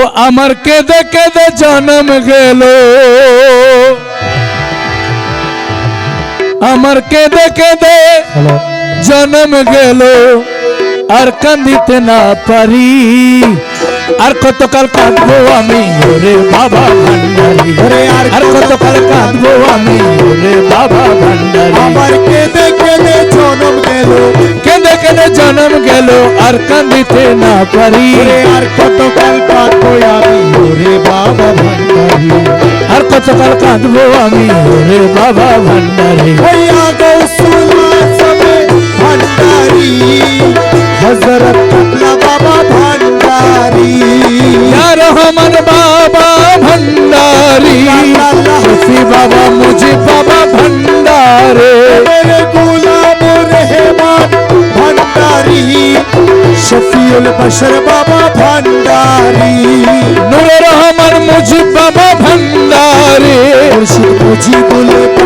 ও আমার কেঁদে কেঁদে জন্ম গেল। আমার কেঁদে কেঁদে জন্ম গেল। আর কান্দিতে না পারি। আর কতকাল কাঁদবো আমি ওরে বাবা ভান্ডারি। ওরে আর কতকাল কাঁদবো আমি ওরে বাবা ভান্ডারি। আমার কেঁদে কেঁদে জনম গেল। কেঁদে কেঁদে জনম গেল আর কান্দিতে না পারি। আর কতকাল কাঁদবো আমি ওরে বাবা ভান্ডারি। আর কতকাল কাঁদবো আমি ওরে বাবা ভান্ডারি। ভাইয়া গৌসুলা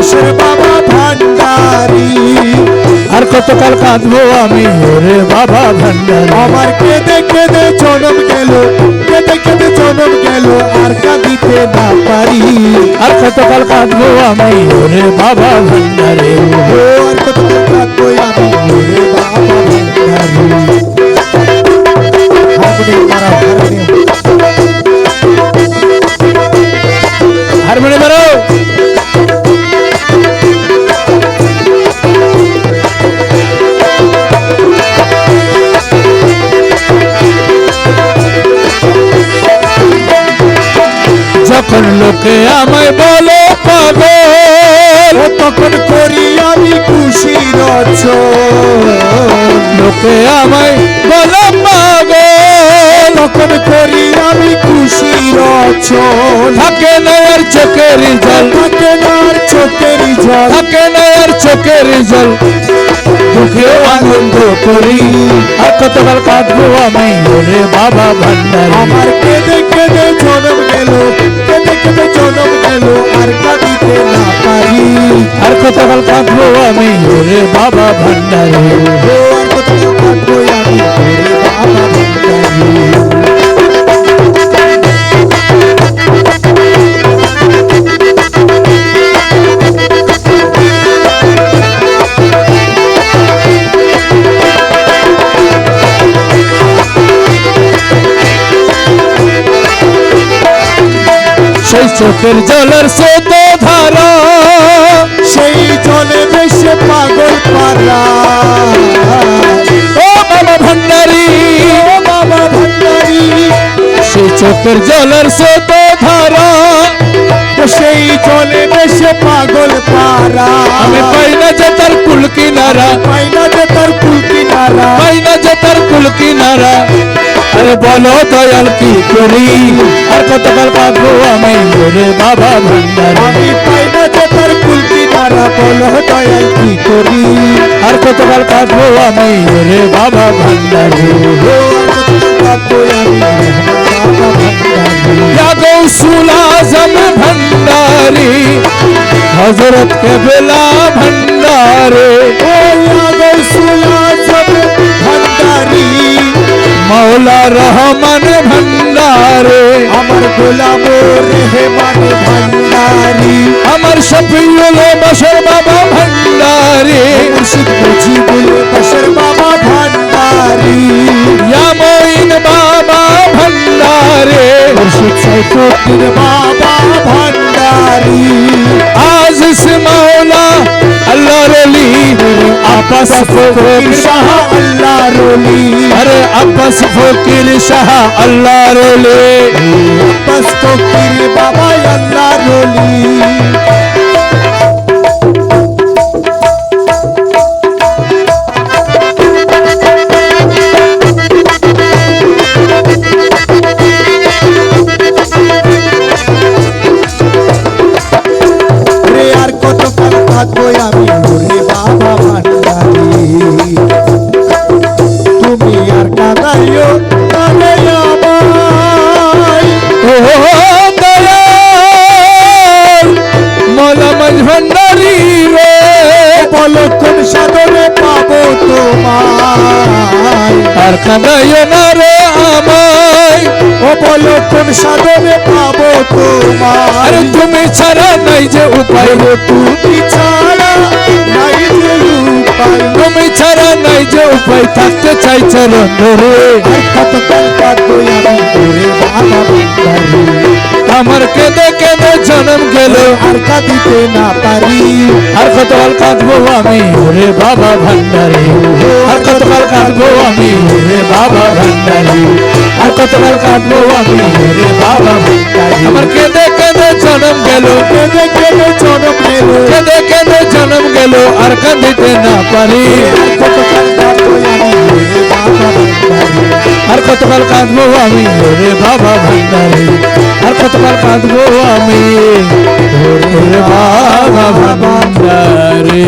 বশর বাবা ভান্ডারি। আর কতকাল কাঁদবো আমি ওরে বাবা ভান্ডারি। আমার কেঁদে কেঁদে জনম গেল কেঁদে কেঁদে জনম গেল আর কাঁদিতে না পারি। আর কতকাল কাঁদবো আমি ওরে বাবা ভন্ডারে। যখন লোকে আমায় বলে পাগল। তখন করি আমি খুশি রচন লোকে আমায় বলে পাগল। তখন করি আমি খুশি রচন থাকে না আর চোখের জল। থাকে না আর চোখের জল। থাকে না আর চোখের জল। আনন্দ করি। আর কতবার কাঁদবো আমি ওরে বাবা ভান্ডারি। আমার কেঁদে কেঁদে জনম গেল। কেঁদে জনম গেল আর কাঁদিতে না পারি। আর কতবার কাঁদবো আমি ওরে বাবা ভান্ডারি। সেই চোখের জলের স্রোত ধারা সেই জলে বেশে পাগল পারা। ও বাবা ভান্ডারি ও বাবা ভান্ডারি। সেই চোখের জলের স্রোত ধারা সেই জলে বেশে পাগল পারা। আমি পাই না যে তার কুল কিনারা পাই না যে তার কুল কিনারা। পাই না যে তার কুল কিনারা। আরে বলো দয়াল কি করি আর কতকাল কাঁদবো আমি ওরে বাবা ভান্ডারি আমি পাই না যে তার কুল কিনারা বলো দয়াল কি করি আর কতকাল কাঁদবো আমি ওরে বাবা ভান্ডারি ও কাঁদবো আমি বাবা ভান্ডারি या गौसुल आजम भंडारी हजरत के बेला भंडारे রহমান ভণ্ডারে আমার গোলাম রেহমান ভণ্ডারি আমার শফিউল বসর বাবা ভণ্ডারি মুর্শিদ মুজিবুল বসর বাবা ভণ্ডারি ইয়া মঈন বাবা ভণ্ডারে মুর্শিদ সাইফুদ্দিন বাবা ভণ্ডারি আজিস মাওলা আল্লাহর অলি আপা সফর শাহ আব্বাস ফকির শাহ আল্লাহ রলি আব্বাস ফকির বাবা আল্লাহ রলি থাকব আমি বলে কোন সাদরে পাবো তোমায়। আর কাঁদাইও না রে আমায়। ও বলো কোন সাদরে পাবো তোমার তুমি ছাড়া নাই যে উপায়। ও তুমি ছাড়া নাই যে উপায়। তুমি ছাড়া নাই যে উপায়। থাকতে চাই চরণ ধরে কতক্ষণ কাঁদবো আমি ধরে বাবা আমার কেঁদে কেঁদে জন্ম গেল। আর কাঁদিতে না পারি। আর কতকাল কাঁদবো আমি? ওরে বাবা ভান্ডারে। আর কতকাল কাঁদবো আমি? ওরে বাবা ভান্ডারে। আর কতকাল কাঁদবো আমি? ওরে বাবা ভান্ডারে। আমার কেঁদে কেঁদে জন্ম গেল। কেঁদে কেঁদে জনম গেল। কেঁদে কেঁদে জন্ম গেল। আর কাঁদিতে না পারি। কতকাল কাঁদবো আমি? তোরে বাবা ভান্ডারি। আর কতকাল কাঁদবো আমি? ওরে বাবা ভান্ডারে। আর কতকাল কাঁদবো আমি। বাবা ভান্ডারে